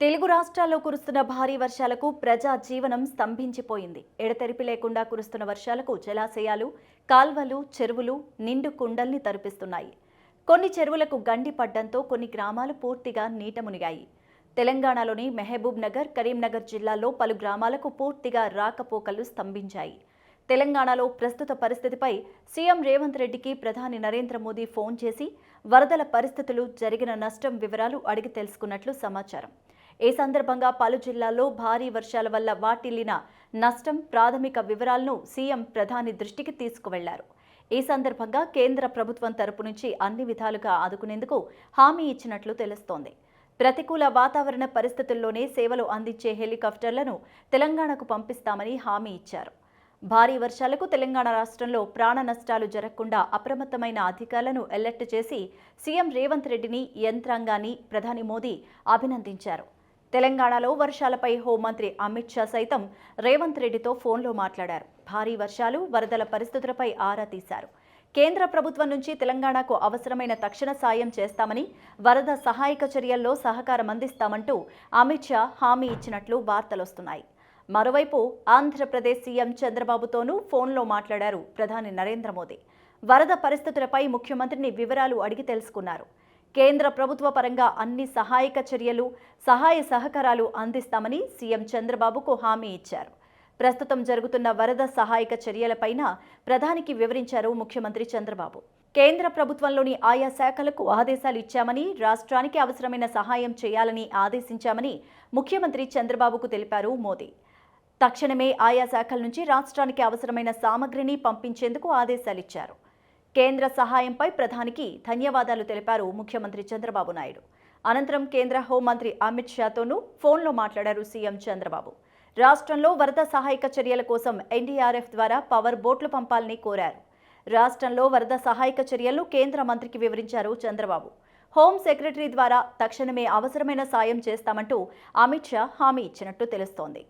తెలుగు రాష్ట్రాల్లో కురుస్తున్న భారీ వర్షాలకు ప్రజా జీవనం స్తంభించిపోయింది. ఎడతెరిపి లేకుండా కురుస్తున్న వర్షాలకు జలాశయాలు కాల్వలు చెరువులు నిండు కుండల్ని తరిపిస్తున్నాయి. కొన్ని చెరువులకు గండి పడ్డంతో కొన్ని గ్రామాలు పూర్తిగా నీట మునిగాయి. తెలంగాణలోని మెహబూబ్ నగర్ కరీంనగర్ జిల్లాల్లో పలు గ్రామాలకు పూర్తిగా రాకపోకలు స్తంభించాయి. తెలంగాణలో ప్రస్తుత పరిస్థితిపై సీఎం రేవంత్ రెడ్డికి ప్రధాని నరేంద్ర మోదీ ఫోన్ చేసి వరదల పరిస్థితులు జరిగిన నష్టం వివరాలు అడిగి తెలుసుకున్నట్లు సమాచారం. ఈ సందర్భంగా పలు జిల్లాల్లో భారీ వర్షాల వల్ల వాటిల్లిన నష్టం ప్రాథమిక వివరాలను సీఎం ప్రధాని దృష్టికి తీసుకువెళ్ళారు. ఈ సందర్భంగా కేంద్ర ప్రభుత్వం తరపు నుంచి అన్ని విధాలుగా ఆదుకునేందుకు హామీ ఇచ్చినట్లు తెలుస్తోంది. ప్రతికూల వాతావరణ పరిస్థితుల్లోనే సేవలు అందించే హెలికాప్టర్లను తెలంగాణకు పంపిస్తామని హామీ ఇచ్చారు. భారీ వర్షాలకు తెలంగాణ రాష్ట్రంలో ప్రాణ నష్టాలు జరగకుండా అప్రమత్తమైన అధికారులను అలర్ట్ చేసి సీఎం రేవంత్ రెడ్డిని యంత్రాంగాన్ని ప్రధాని మోదీ అభినందించారు. తెలంగాణలో వర్షాలపై హోంమంత్రి అమిత్ షా సైతం రేవంత్ రెడ్డితో ఫోన్లో మాట్లాడారు. భారీ వర్షాలు వరదల పరిస్థితులపై ఆరా తీశారు. కేంద్ర ప్రభుత్వం నుంచి తెలంగాణకు అవసరమైన తక్షణ సాయం చేస్తామని వరద సహాయక చర్యల్లో సహకారం అందిస్తామంటూ అమిత్ షా హామీ ఇచ్చినట్లు వార్తలొస్తున్నాయి. మరోవైపు ఆంధ్రప్రదేశ్ సీఎం చంద్రబాబుతోనూ ఫోన్లో మాట్లాడారు ప్రధాని నరేంద్ర మోదీ. వరద పరిస్థితులపై ముఖ్యమంత్రిని వివరాలు అడిగి తెలుసుకున్నారు. కేంద్ర ప్రభుత్వ పరంగా అన్ని సహాయక చర్యలు సహాయ సహకారాలు అందిస్తామని సీఎం చంద్రబాబుకు హామీ ఇచ్చారు. ప్రస్తుతం జరుగుతున్న వరద సహాయక చర్యలపైన ప్రధానికి వివరించారు ముఖ్యమంత్రి చంద్రబాబు. కేంద్ర ప్రభుత్వంలోని ఆయా శాఖలకు ఆదేశాలు ఇచ్చామని రాష్ట్రానికి అవసరమైన సహాయం చేయాలని ఆదేశించామని ముఖ్యమంత్రి చంద్రబాబుకు తెలిపారు మోదీ. తక్షణమే ఆయా శాఖల నుంచి రాష్ట్రానికి అవసరమైన సామగ్రిని పంపించేందుకు ఆదేశాలిచ్చారు కేంద్ర సహాయంపై ప్రధానికి ధన్యవాదాలు తెలిపారు ముఖ్యమంత్రి చంద్రబాబు నాయుడు. అనంతరం కేంద్ర హోంమంత్రి అమిత్ షాతోనూ ఫోన్లో మాట్లాడారు సీఎం చంద్రబాబు. రాష్ట్రంలో వరద సహాయక చర్యల కోసం ఎన్డీఆర్ఎఫ్ ద్వారా పవర్ బోట్లు పంపాలని కోరారు. రాష్ట్రంలో వరద సహాయక చర్యలు కేంద్ర మంత్రికి వివరించారు చంద్రబాబు. హోం సెక్రటరీ ద్వారా తక్షణమే అవసరమైన సాయం చేస్తామంటూ అమిత్ షా హామీ ఇచ్చినట్టు తెలుస్తోంది.